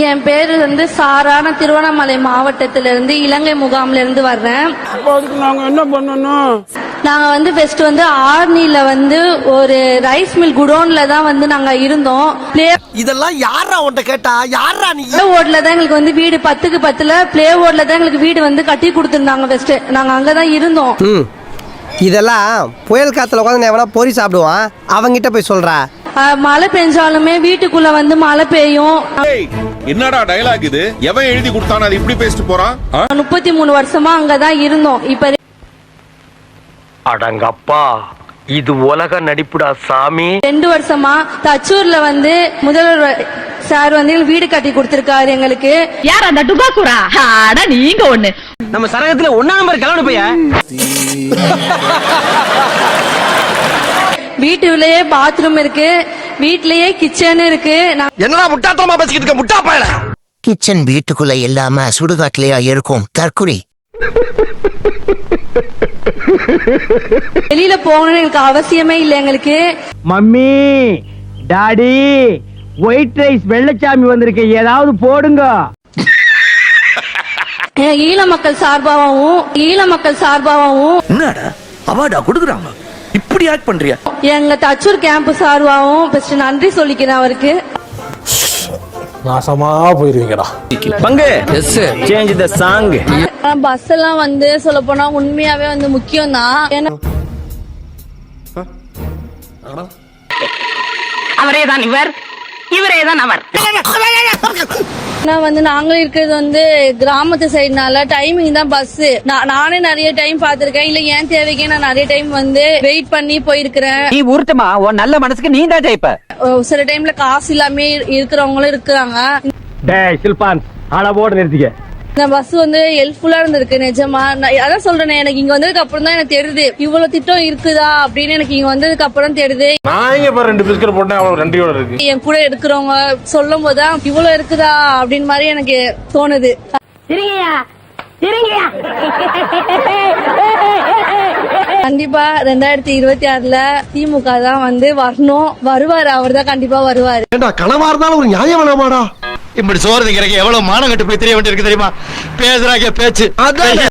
என் பேரு வந்து சாரா நான் திருவண்ணாமலை மாவட்டத்திலிருந்து இலங்கை முகாம்ல இருந்து வர்றேன். அப்போ அதுக்கு நாங்க என்ன பண்ணணும்? நாங்க வந்து ஃபர்ஸ்ட் வந்து ஆர்னில வந்து ஒரு ரைஸ் மில் குடோன்ல தான் வந்து நாங்க இருந்தோம். பிளே இதெல்லாம் யாரா உன்ட்ட கேட்டா? யாரா நீ? ஓட்ல தான் எங்களுக்கு வந்து வீடு பத்துக்கு பத்துல பிளே ஓட்ல தான் எங்களுக்கு வீடு வந்து கட்டி கொடுத்துருந்தாங்க ஃபர்ஸ்ட் நாங்க அங்கதான் இருந்தோம். ம். இதெல்லாம் புயல் காத்துல உட்காந்து எவனா பொறி சாப்பிடுவான்? அவங்கிட்ட போய் சொல்றா. மழை பெஞ்சாலுமே வீட்டுக்குள்ள வந்து மழை பெய்யும். என்னடா டயலாக் இது? எவன் எழுதி கொடுத்தானோ அது இப்படி பேசிட்டு போறான்? முப்பத்தி மூணு வருஷமா அங்கதான் இருந்தோம். இப்ப அடங்கப்பா இது உலக நடிப்புடா சாமி. ரெண்டு வருஷமா தச்சூர்ல வந்து முதல்வர் சார் வந்து வீடு கட்டி கொடுத்திருக்காரு எங்களுக்கு. யார் அந்த டுபாக்குரா? அட நீங்க ஒண்ணு. நம்ம சரகத்துல ஒன்னா நம்பர் கிளம்பு பைய வீட்டுலயே பாத்ரூம் இருக்கு. வீட்லயே கிச்சன் இருக்கு. நான் என்னடா முட்டாத்தனமா பேசிக்கிட்டு இருக்க? முட்டா பயல. கிச்சன் வீட்டுக்குள்ள இல்லாம சுடுகாட்டுலயா இருக்கும். தற்குறி. வெளியில போகணும்னு எனக்கு அவசியமே இல்லை எங்களுக்கு. Mummy daddy white rice Vellachami வந்திருக்கு. ஏதாவது போடுங்க. ஈழ மக்கள் சார்பாகவும் ஈழ மக்கள் சார்பாகவும் என்னடா? அவார்டா கொடுக்குறாங்க. இப்படி ஆக்ட் பண்றியா? எங்க தச்சூர் கேம்ப் சார்பாகவும் ஃபர்ஸ்ட் நன்றி சொல்லிக்கிறேன் அவருக்கு. நாசமா போயிருவீங்கடா. பங்கு. Yes change the song bus எல்லாம் வந்து சொல்ல போனா உண்மையாவே வந்து முக்கியம் தான் ஏன்னா அவரே தான் இவர். இவரே தான் அவர். ஏன்னா வந்து நாங்களும் இருக்கிறது வந்து கிராமத்து சைடுனால டைமிங் தான் பஸ் நானே நிறைய டைம் பார்த்திருக்கேன். இல்ல ஏன் தேவைக்கே நான் நிறைய டைம் வந்து வெயிட் பண்ணி போயிருக்கிறேன். நீ உருட்டுமா? உன் நல்ல மனசுக்கு நீ தான் ஜெயிப்ப. சில டைம்ல காசு இல்லாம இருக்கிறவங்களும் இருக்கிறாங்க. டேய் சில்பான் அளவோடு நிறுத்திக்க. இந்த பஸ் வந்து ஹெல்ப்ஃபுல்லா இருந்திருக்கு நிஜமா. நான் அதான் சொல்றேன் எனக்கு இங்க வந்ததுக்கு அப்புறம் தான் எனக்கு தெரியுது. இவ்வளவு திட்டம் இருக்குதா அப்படின்னு எனக்கு இங்க வந்ததுக்கு அப்புறம் தெரியுது. நான் இங்க இப்ப ரெண்டு பிஸ்கட் போட்டேன் அவ்வளவு நன்றியோட இருக்கு. என் கூட இருக்கிறவங்க சொல்லும் போதுதான் இவ்வளவு இருக்குதா அப்படின்னு மாதிரி எனக்கு தோணுது. கண்டிப்பா ரெண்டாயிரத்தி இருபத்தி ஆறுல திமுக தான் வந்து வரணும். வருவாரு அவர் தான் கண்டிப்பா வருவாரு. கனவா இருந்தாலும் ஒரு நியாயம் வேணாமாடா? இப்படி சோறு திங்கிறக்கு எவ்வளவு மானம் கட்டு போய் தெரிய வேண்டியிருக்கு தெரியுமா? பேசுறாங்க பேச்சு.